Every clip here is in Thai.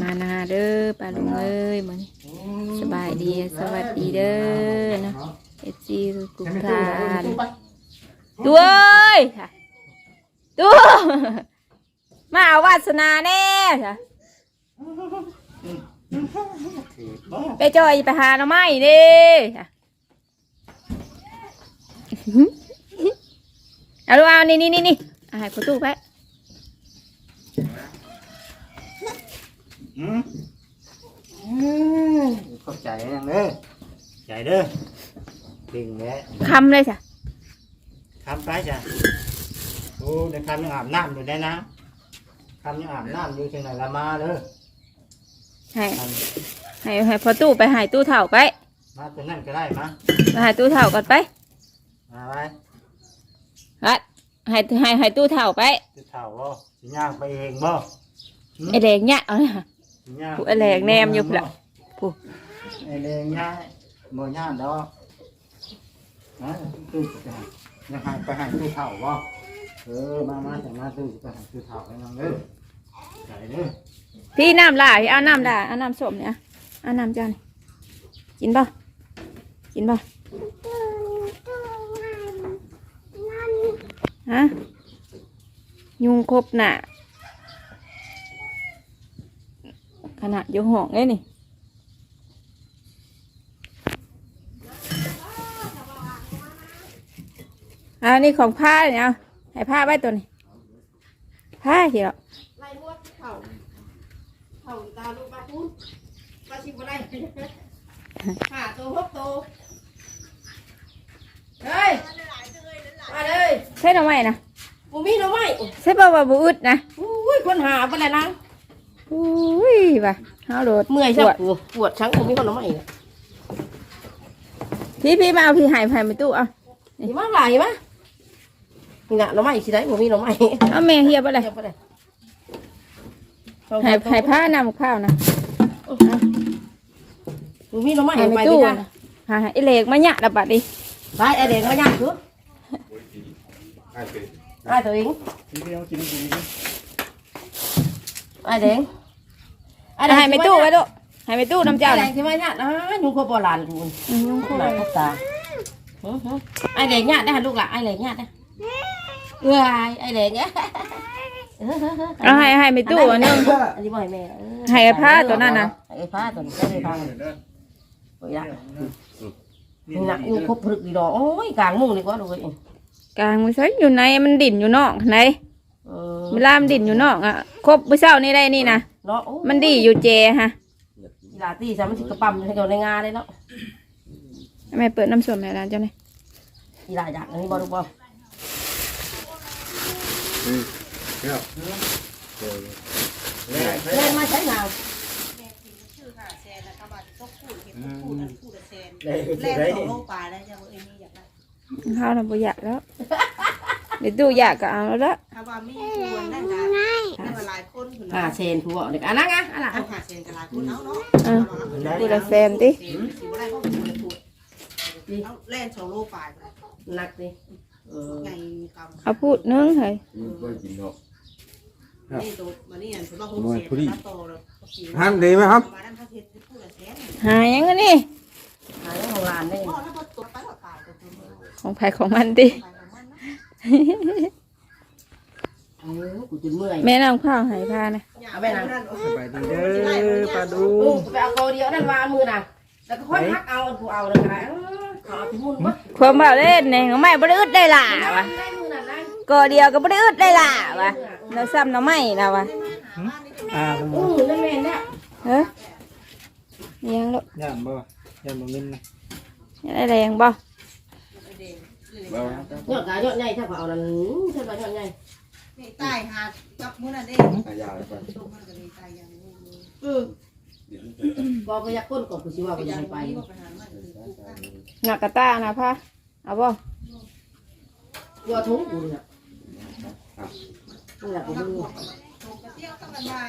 มานาเด้อปลาลุงเอ้ยมื้อนสบายดีสวัสดีเด้อเนาะ FC ทุกทานตัวเอ้ยตัวมาเอาวาสนาแน่ค่ะไปจอยไปหาหน่อไม้ดิเอาลูกเอานี่นี่นี่นี่เอาให้ประตูไป อืมอืมขอบใจนะเด้อใจเด้อเก่งแหละคำเลยจ้ะทำไปจ้ะโอ้ในคำยังอาบน้ำอยู่ได้นะคำยังอาบน้ำอยู่ที่ไหนละมาเด้อให้ทให้ให้ประตูไปใหายตู้เถ่าไปำมาตัวนั่นก็ได้มาไปใหายตู้เถ่าก่อนไปมาไว้ฮัดให้ให้ให้ตู้เถ่าไปจะเถ่าบ่สิย่างไปเองบ่ไอแดงเนี่ยเอาเลยค่ะ สิย่างผู้ไอ้แหลกแนมอยู่พุ่นล่ะผู้ไอ้แรงย่างบ่ย่างดอกนะตู้จะยังหายไปหายตู้เถ่าบ่เออมามาจะมาตู้ไปหายตู้เถ่าให้น้องเด้อใจเด้อพี่น้ำลายเอาน้ำด่าเอาน้ำส้มเนี่ยเอาน้ำจานกินป่ะกินป่ะฮะยุงครบน่ะ ขนาดอยู่ห้องเลยนี่อันนี้ของผ้าเนี่ยเอาให้ผ้าไว้ตัวนี้ผ้าเหี่ยวไล่บวกเข่าเข่าตาลูกปลาพูนปลาชิบอะไรหาตัวหกตัวเฮ้ยมาเลยใช่หรือไม่นะบูมีหน่อไม้ใช่ป่าวว่าบุอึดนะอุ้ยคนหาไปเลยนะ อุ้ยว่ะเอาโหลดเมื่อยปใช่วดปวดปวดช้างบูมีคนหน่อไม้เนี่ยพี่พี่มาเอาพี่หายหายไปตู้เอาเห็นมั้ยหลายเห็นมั้ยนี่นะหน่อไม้สิได้บูมีหน่อไม้เอาแม่เฮียไปเลยเดี๋ยวไปเลยหายหายผ้านำข้าวนะบูมีหน่อไม้หายไปไปตู้ที่นะนะหายไอเหล็กมาเนี่ยระบาดดิไปไอเด็กมาย่างคือไอตัวเองกินเดียวกินดีไอเด็ก หายไปตู้ไว้ตู้หายไปตู้น้ำเจ้าเจ้าแดนะงที่มาเนี่ยนะยุงโคโบราณกูอืมยุงโคหน้าตาไอเด็กเนี่ยได้ลูกละไอเด็กเนี่ยได้เอ้ยไอเด็กเนี่ยเอาหายหายไปตู้อันนึง อันนี้บ่ให้แม่ให้ไอ้ผ้าตัวนั้นน่ะไอ้ผ้าตัวนี้ก็เลยผ้าโอ้ยละนี่นะยุงครบพลึกดีดอกโอ้ยกลางมุ้งเลยก็ดูเองกลางมันใช้อยู่ในมันดิ่นอยู่นอกไหนเออ เวลามันดิ่นอยู่นอกอะครบผู้เช้านี่ได้นี่นะ เนาะมันดีอยู่เจฮะกีฬาตีซะมันสิกระปั๊มให้เขาในงานเลยเนาะแม่เปิดน้ำส้มให้ร้านเจ้าหน่อยกีฬาอยากอันนี้บ่รู้บ่เดี๋ยวเล่นมาใช้หนาวได้แล่ได้นสองโลปลาได้จ้ะเอ็มมี่อยากได้ข้าวเราบ่อยากแล้ว เดี๋ยวตู้อยากก็เอาแล้วละถ้าว่าไม่ควรนั่นนะนั่นว่าหลายคนคุณหาเซนผัวเด็กอันนั้นไงอันนั้นเอาหาเซนกับหลายคนเอาเนาะเออกูละแซมติเซนสิบ่ได้เพราะมันเลยพูดเอาแล่นสองโลปลาหนักดิเออไงคำเอาพูดนึงเฮ้ยนี่ตัวมานี่อันผมว่าหกเซนแล้วโตแล้วหันดีไหมครับมานั่นเขาเฮ็ดพูดละแสนหายังไงนี่หาเรื่องของร้านได้พ่อแล้วพอตัวไปก็ตายตัวตัวของไผของมันติไปของมันนะ เออกูจนเมื่อยแม่นำข้าวให้พานะเอาไปนั่นสบายดีเด้อปลาดูเออไปเอาโกเดียวนั่นวางมือน่ะแล้วก็ค่อยพักเอากูเอาเลยนะขอที่มุ่นบ่ความบ่าเล่นเนี่ยของไม่บ่ได้อึดได้ล่ะวะได้มือน่ะได้ก็เดียวก็บ่ได้อึดได้ล่ะวะเราซ้ำเราไม่นะวะอ่าอือนั่นแม่นเนี่ยเฮ้ยยังลูกย่านบ่ย่านบ่มินนะยังได้แรงบ่ ยอดกายอดใหญ่ถ้าเขาเอานั่นถ้าเขายอดใหญ่นี่ตายหาจับมื้อนั่นเด้ยาวไปตกมันก็เลยตายอย่างนี้อือก็ก็อยากก้นก่อนกูสิว่ากูจะให้ไปไปหามันอื่นหนักกระตานะพาเอาบ่กลัวทุงกูเนี่ยนี่แหละกูมึงตกกระเตี้ยวต้องกันว่า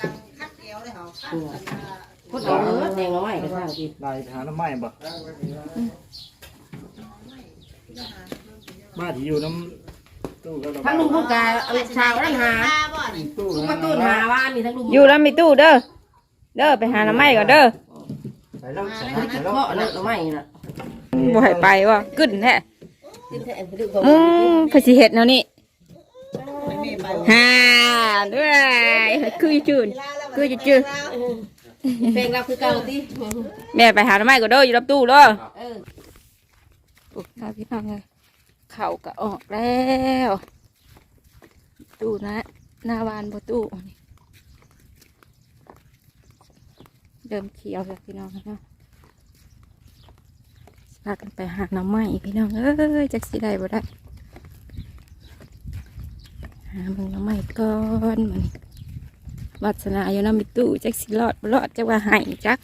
กังคัดเอวเลยเหรอคัดกันว่าคนเอาเนื้อแดงเอาไว้ก็สร้างกินลายหาน้ำไม้บ่ บ้านที่อยู่น้ำตู้ก็ทั้งลุงพวกกาชาวนั่นหาตาบ่อนตู้ทุกประตูหาว่ามีทั้งลุงอยู่แล้วมีตู้เด้อ เด้อไปหาหน้ำไม้ก่อนเด้อไปแล้วใส่อันน้ำนั้นไปแล้วเพาะเลิกแล้วไม่น่ะบ่ให้ไปว่ะกึ่นแท้กินแท้ไปดูเขาอืมเพนสิเฮ็ดแนวนี้ไม่มีไปฮ่าด้วยคือจืนคือจะจืดเพลงเราคือเก่าติแม่ไปหาหน้ำไม้ก่อนเด้ออยู่รับตู้เด้อเออ ปุ๊บน้าพี่น้องเลยเข่าก็ออกแล้วตู้นะหน้าวานประตูนี่เดิมเขียวแล้วพี่น้องเนาะพากันไปหาหน้ำไม้พี่น้องเอ้ยจักสิได้บ่ได้หาเบิ่งหน้ำไม้ก่อนมันวัสนาอยู่น้ำมิตู้จักสิรอดบ่รอดจักว่าหายจัก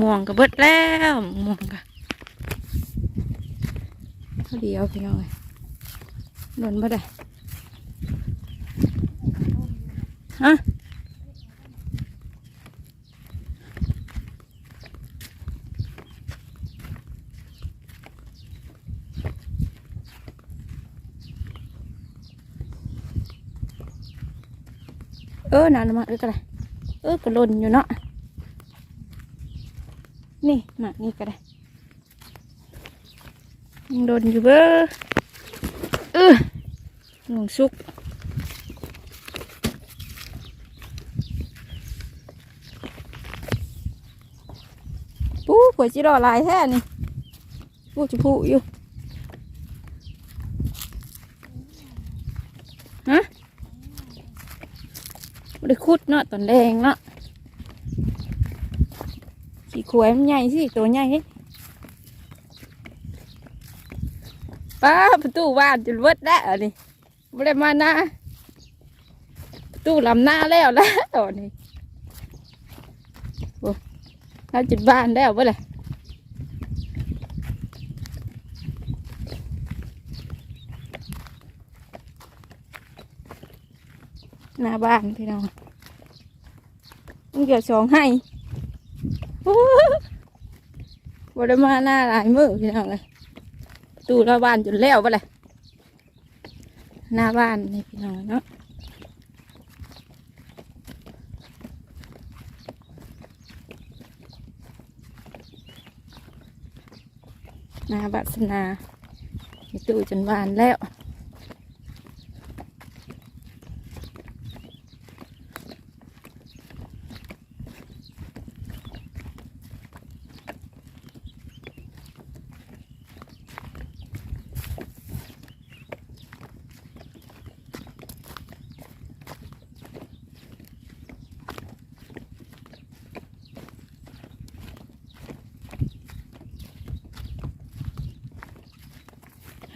ม่วงก็เบิดแล้วม่วงก็เท่าเดียวพี่น้องเลยโดนบ่ได้ฮะเออนานมาเออก็ได้เออก็ล่นอยู่เนาะ นี่หมากนี่ก็ได้ยังโดนอยู่เบ้อเออหลวงสุกปูหัวจิรอลายแท้นี่ปูจะพูอยู่ฮะไม่ได้คุดเนาะตอนแดงเนาะ ขี้ขวยมันใหญ่สิตัวใหญ่นี่ป้าประตูบ้านจนเวิดแล้วนี่ไม่ได้มาห บอไรหน้าบ้านพี่น้องมึงเกี่ยวสองให้โอ้บได้มาหน้าหลายมือพี่น้องเลยตูหน้าบ้านจนแล้วไปเลยหน้าบ้านนี่พี่น้องเนาะหน้าบัสนาตูจนบานแล้ว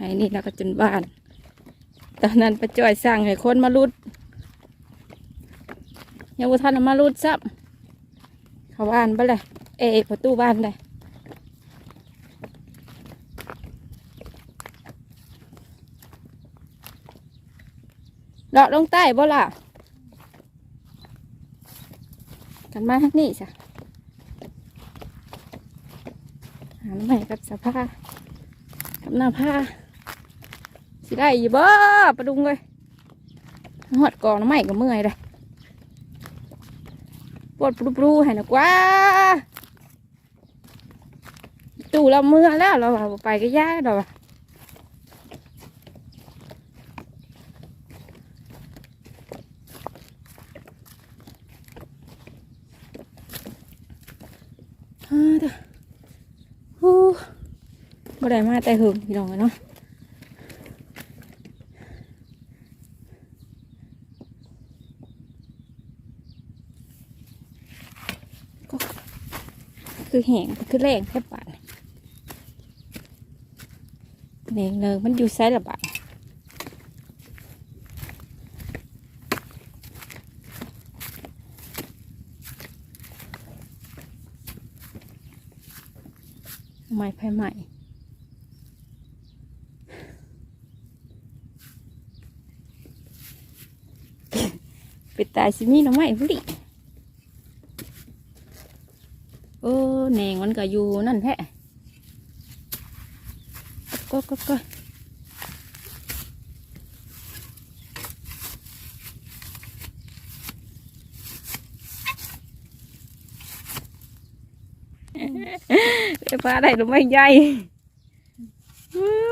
ให้ นี่แล้วก็จนบ้าน ตอนนั้นประจอยสั่งให้คนมาลุดยังบ่ทันเอามาลุดซ้ำเขาบ้านไปเลยเอประตูบ้านเลยเลาะลงใต้บ่ล่ะ กันมาทางนี้จ้ะหาใหม่กับสภาพกับหน้าผ้า สิได้อยู่บ่ปลาดุงเลยหอดกองน้ำใหม่กับเมื่อยเลยปวดปลุปลูให้นะกว่าตู่เราเมื่อแล้วเราไปก็ยากดอกฮ่าเด้อฮู้บ่ได้มาแต่หึงพี่น้องเนาะก็ คือแห้งคือแรงแค่บาดเนงเนิงมันอยู่ไซส์ละบาดไม้ไผ่ใหม่เป็ดตายสิมีน้ำไม้พุลิ มันก็อยู่นั่นแหละก็ก็ก็ไปฟ้าได้หรือไม่ใหญ่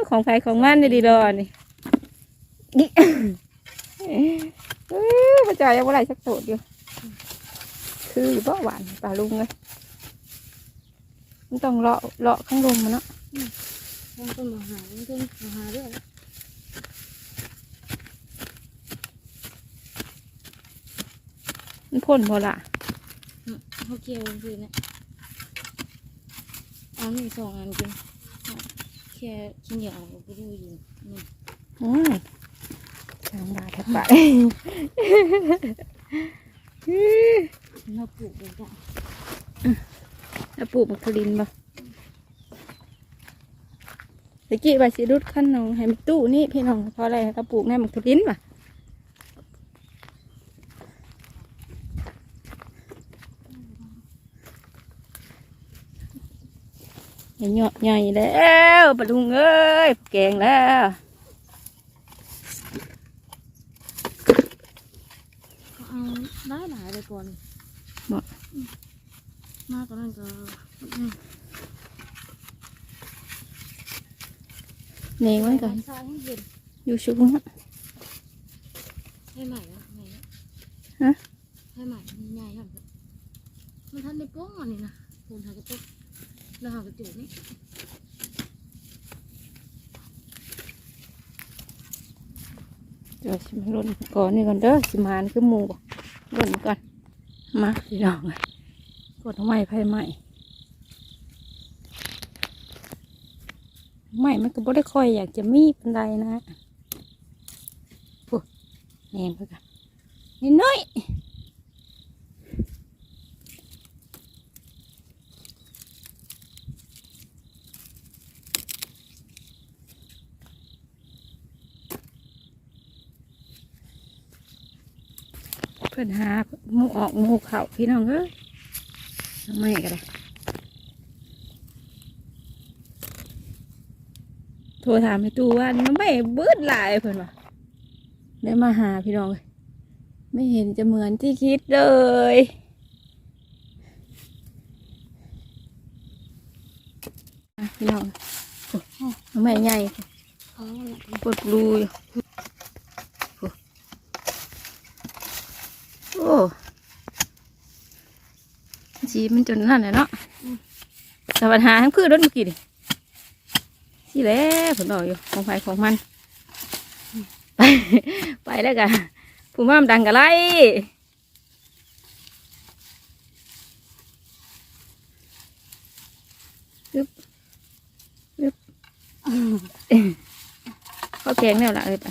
ของใครของมันดีดอนี่ดิพระจ่ายยังไม่ไรสักโตดอยู่คืออยู่บ่หวานปลาลุงไง มันต้องเลาะเลาะข้างลมมันเนาะบางคนมาหาบางคนมาหาด้วยมันพ่นพอละเขาเกี่ยวคือเนี่ยเอาหนึ่งสองอันกินแค่ชิ้นเดียวก็ไปดูอยู่นี่อืมทางบาทับไปเราปลูกเลยจ้ะ แล้วปลูกมักทลินบ่ตะกี้ว่าสิรุดขั้นน้องให้มันตู้นี่พี่น้องเพราะอะไรก็ปลูกในมักทลินว่ะใหญ่เนาะใหญ่แล้วปลาลุงเอ้ยแกงแล้วก็เอาได้หลายเลยก่อนบ่ มากกว่านั้นก็เนงมันก็ใช่ให้เห็นอยู่ชุกนะให้ใหม่ละใหม่ละฮะให้ใหม่ใหญ่ครับมันทันในโป้งอันนี้นะผมหากระปุกแล้วหากระจุกนี่เดี๋ยวสิมาล่นก่อนนี่ก่อนเด้อสิมานคือหมูบ่ล่นก่อนมาพี่น้องเลย กดไม้ไผ่ไม้ไม้มันก็บ่ได้ค่อยอยากจะมีปันใดนะโอ้แหนมเพื่อกันนิดน้อยเพื่อนหาหมูออกหมูเข่าพี่น้องเอ้ย ไมกันเลยโทรถามไปตู้ว่ามันไม่เบิดหลายเพื่อนวะได้มาหาพี่น้องเลยไม่เห็นจะเหมือนที่คิดเลยพี่น้องโอ้ทำไมใหญ่เขาละปวดรูอยู่โอ้โอ้ีมันจนนั่นเลยเนาะแต่ปัญหาทั้งคือรถเมื่อกี้ดิที่แล้วผลออกอยู่ของไฟของมัน ไปไปแล้วกันผู้ม่ามดังกันไรยึบยึบข้าวแกงแนวละเอ้ยไป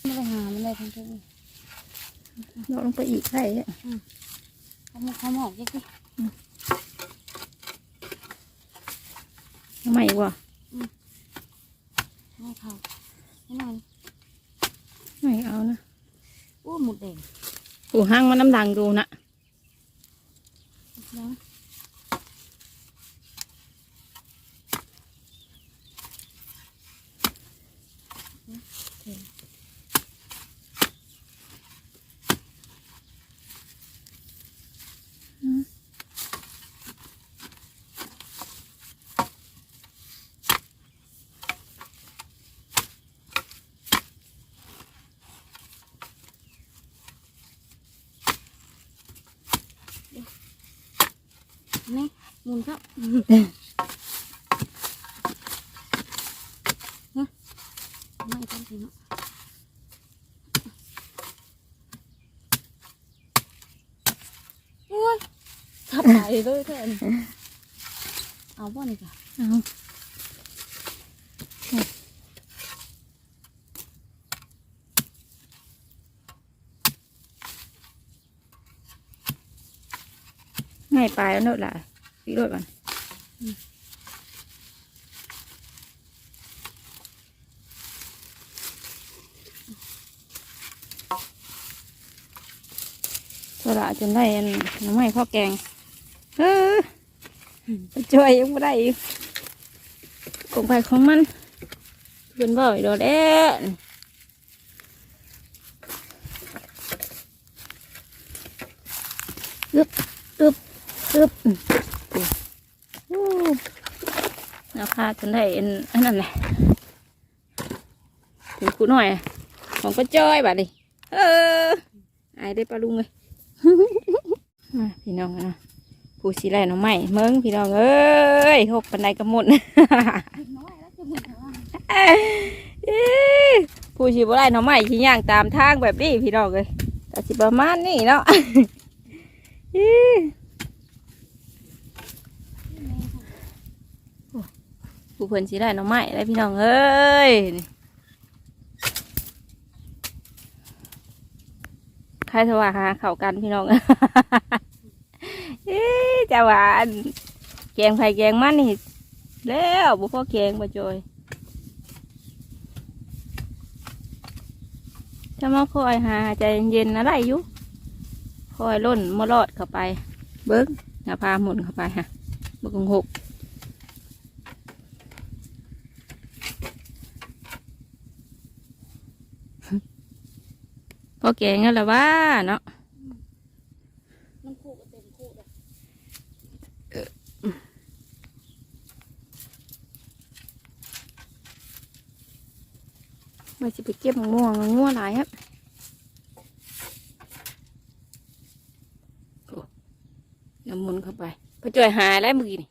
ไม่ได้หามันได้ทั้งทั้งลงลงไปอีกได้ เขามาเขาหมอกยังไงทำไมวะไม่เขาไม่นอนไม่เอานะโอ้หมดแดงผู้ห้างมันน้ำดังดูนะยัง นี่หมุนครับฮะไม่ต้องกินเนาะโอ้ยทับไหลเลยแทนเอาบ่นี่จ้ะเอา ง่ายไปแล้วเนอะล่ะพี่รถก่อนโซละจนได้อันน้ำไม้ข้าวแกง เออไปช่วยยังไม่ได้อีกของไปของมันเป็ นบ่อยโดดแอนอึบอึบอึอึบอู้ราคาจนได้อันอันนั้นแหละถึงกูหน่อย ของก็จ้อยบัดดิเอออายได้ปลาลุงเลยพี่น้องนะผู้สีแลน้องใหม่เมืองพี่น้องเอ้ยหกปันไดกระมุนน้อยแล้วจะเหมือนกันว่าผู้ชีบ่ได้หน้องใหม่ที่ย่างตามทางแบบนี้พี่น้องเลยแต่สิประมาณนี้เนาะ ผู้เพิ่นสิได้หน้องใหม่ได้พี่น้องเอ้ยใครสว่าหาเข้ากันพี่น้องเอ้ยจะหวาอันแกงไผ่แกงมันนี่แล้วบุพอแกงมาจอยถ้ามาคอยหาใจเย็นๆอะไรอยู่คอยล่นมารอดเข้าไป เบิ้งหน้าพาหมุนเข้าไปฮะบิ้งหก พอแกงกันแล้วว่าเนาะมันคู่เต็มคู่เลยมาสิไปเก็บมะม่วงมะม่วงหลายครับน้ำมุนเข้าไปพอจ่อยหายแล้วมือนี่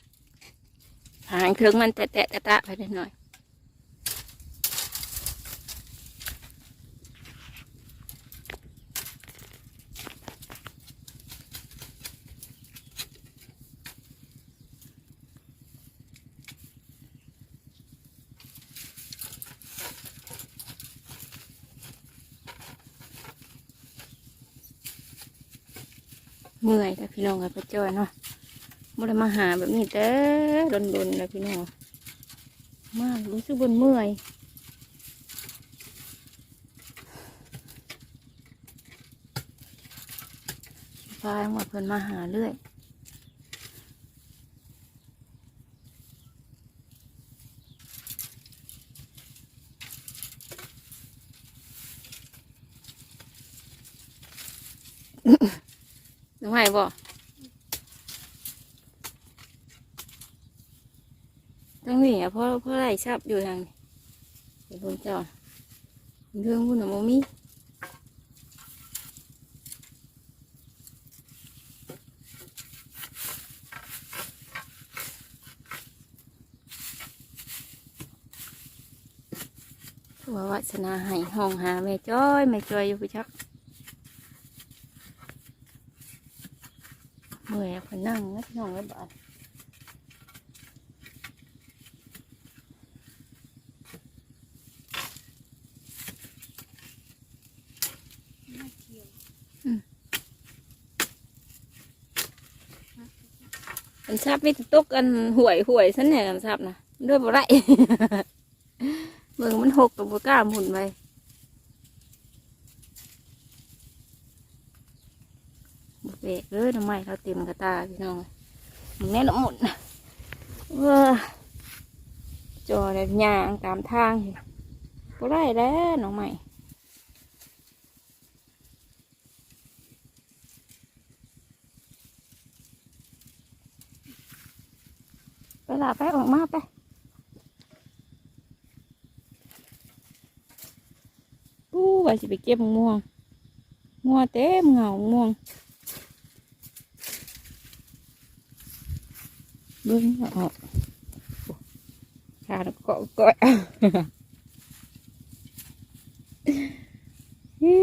หางเครื่องมันแตะแตะแตะแตะไปนิดหน่อย พี่น้องกับพระจ้อยเนาะบ่ได้มาหาแบบนี้แต่โดนๆแล้วพี่น้องมากรู้สึกบนเมื่อยพายมาเพิ่นมาหาเรื่อยน้องใหม่บ่ ตั้งนี่อะเพราะเพราะไรทราบอยู่ทางเดี๋ยวผมจอดเรื่องพุ่นน่ะโมมีว่าวัสนาให้ห้องหาแม่จ้อยแม่จ้อยอยู่พี่ชักเมื่อยพนั่งนะพี่น้องไว้บ้านอับไม่ตกอันห่วยห่วยสันเนี่ยอันทราบนะด้วยบ่ไรเบิ่งมันหกกับบ่กล้าหมุนไปบ่เบะเลยทำไมเราเต็มกระตาพี่น้องมึงแน่นหมุนเว้อจอเนี่ยยางตามทางอยู่บ่ได้แล้วน้องใหม่ ไปลาไปออกมาไปอู้ว่าสิไปเก็บมะม่วงม่วงเต็มเงาม่วงเบิ้งอออกขาดเกาะเกาะ เฮ้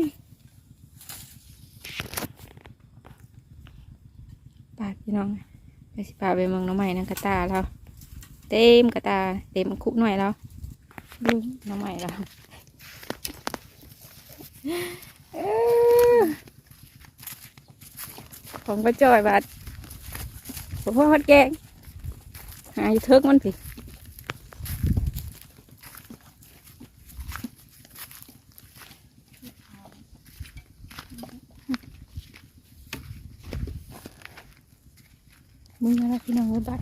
ยปาดพี่น้องไปสิ พาไปเมืองน้องใหม่นั่งกระตาแล้วเต็มกระตาเต็มคุกหน่อยแล้วดูน้องใหม่แล้วเราของป้าจอยบาดพ่อฮอดแกงหายเทิกมันสิ มึงอะไรพี่น้องเอ้ยบัด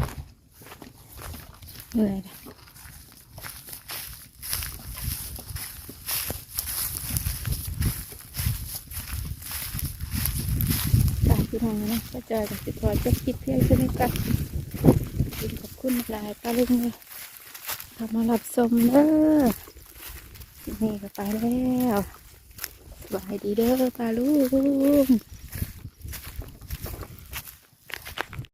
เหนื่อยเลยพี่น้องนะก็จอยกับสิขอจบคลิปเพียงเท่านี้กันขอบคุณหลายป้าลุงเลยทำมารับชมเด้อนี่ก็ไปแล้วสบายดีเด้อป้าลุง